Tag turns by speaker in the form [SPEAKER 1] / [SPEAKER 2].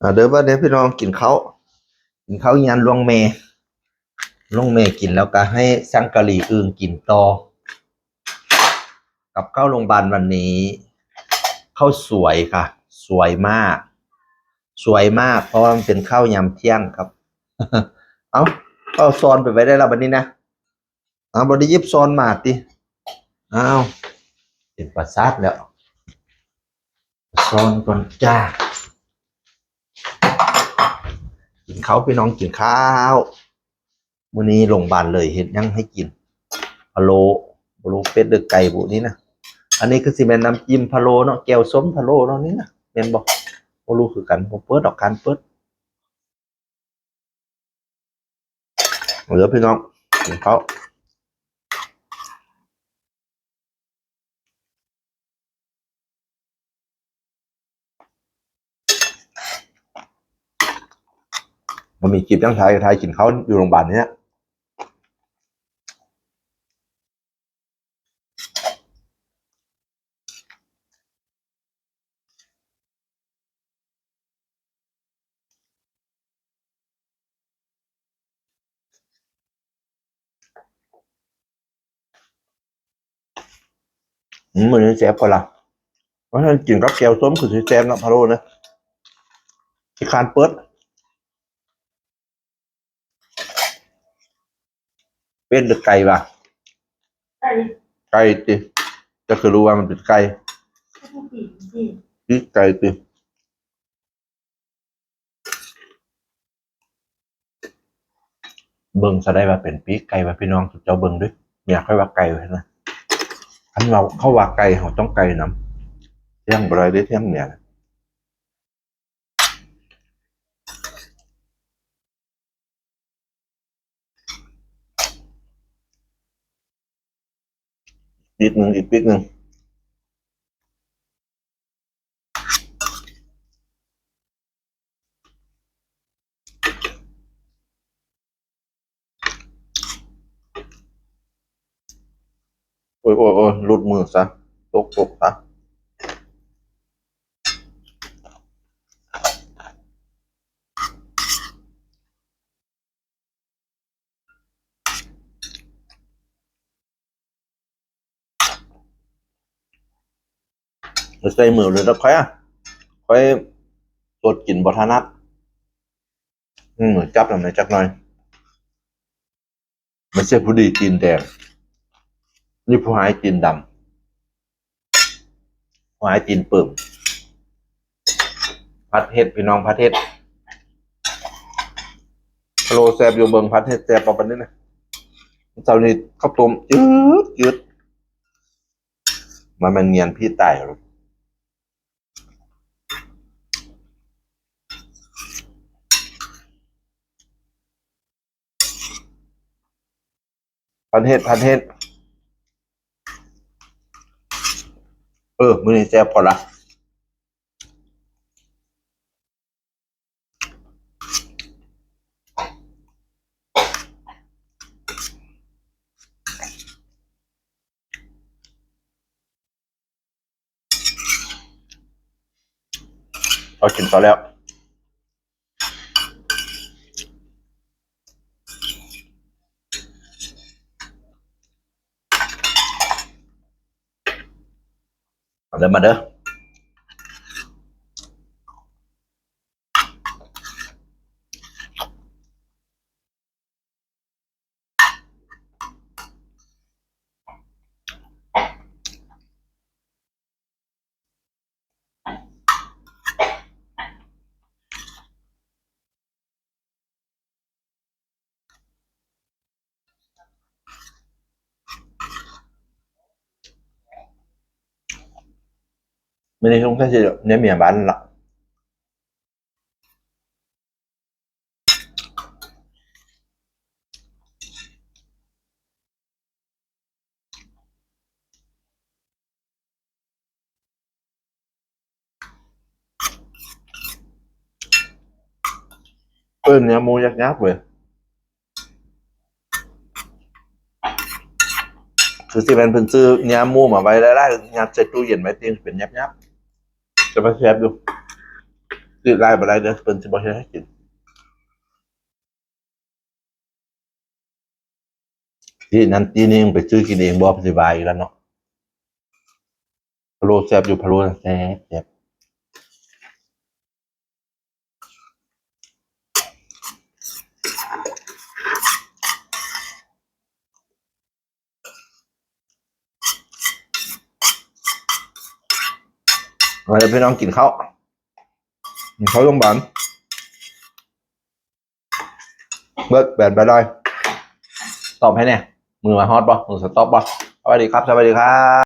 [SPEAKER 1] เดี๋ยวว่าเดี๋ยวพี่น้องกินเขากินเขายันลวงเมลวงเมกินแล้วก็ให้สังกะหรี่อื่นกินต่อกับข้าวโรงพยาบาลวันนี้ข้าวสวยค่ะ สวยมาก สวยมาก เพราะว่ามันเป็นข้าวยำเที่ยงครับ เอาก็ซอนไปไว้ได้แล้ววันนี้นะเอาบไดียิบซอนมาดิเอาเป็นประสาทแล้วซอนก่อนจ้า เขาวพี่น้องกินข้าววันนี้โรงพยาบาลเลยเห็นยังให้กินพะโลพะโลเป็ดหรือไก่บุนี้นะอันนี้คือสิแม่นน้ำจิ้มพะโลเนาะแก้วส้มพะโลเนาะนี่นะเป็นบอกบ่รู้คือกันผมเปิดดอกการเปิดเหลือพี่น้องกินข้า มันมีคลิปยังไทยไทยกินเขาอยู่โรงพยาบาลเนี้ยอืมมันนี้แซ่บกว่าละเพราะฉะนั้นกินกับแก้วส้มคือสิแซ่บนะพะโล้นะที่คานเปิด เป็นหรือไก่ป่ะ
[SPEAKER 2] ไก่
[SPEAKER 1] ไก่ติจะคือรู้ว่ามันเป็นไก่
[SPEAKER 2] ผู้หญิงสิ
[SPEAKER 1] นี่ไก่ติเบิ่งซะได้ว่าเป็นปีกไก่ว่าพี่น้องเจ้าเบิ่งด้วยอยากให้ว่าไก่ไว้นะอันเราเข้าว่าไก่เขาต้องไก่น้ำเที่ยงบรายได้เที่ยงเนี่ย นะปีกหนึ่งอีกปีกหนึ่งโอ้ยโอ้ยโอ้ยหลุดมือซะตกตกซะ ใส่มือเลยแล้วค่อยอะค่อยสดกินบทานัดอืมจับหน่อยจักหน่อยไม่ใช่ผู้ดีกินแดงนี่ผู้หายตีนดำผู้หายตีนเปิ่มพัดเห็ดพี่น้องพัดเห็ดฮัลโหลแซบอยู่เบิงพัดเห็ดแซบประมาณนี้นะเจ้านี้ข้าวต้มจืดจืดมันมันเนียนพี่ตายหรอ พัดเห็ดพัดเห็ดเออมือนี้แซ่บพอละเอากินต่อแล้ว เด้อมาเด้อ ไม่ได้ต้องแค่จะเนี่ยเมียบ้านละเออเนี่ยหมูยักยักเว้ยคือสิเป็นพิ่นซื้อเนี่ยมูมาไว้แล้วๆยัดใส่ตู้เย็นไว้เตียงเป็นยับยับ จะมาแซ่บดูสิจืดลน์มาไรเด้อเป็นสิบอเฮ็ดให้กินที่นั่นที่นี่ไปซื้อกินเองบอกสบายอีกแล้วเนาะพะโล้แซ่บอยู่พะโล้แซ่บ เราเดี๋ยวพี่น้องกินข้าวเขาโรงพยาบาลเบิร์ดแบนไปเลยตอบให้แน่มือมาฮอตป่ะมือสต็อปป่ะสวัสดีครับ สวัสดีครับ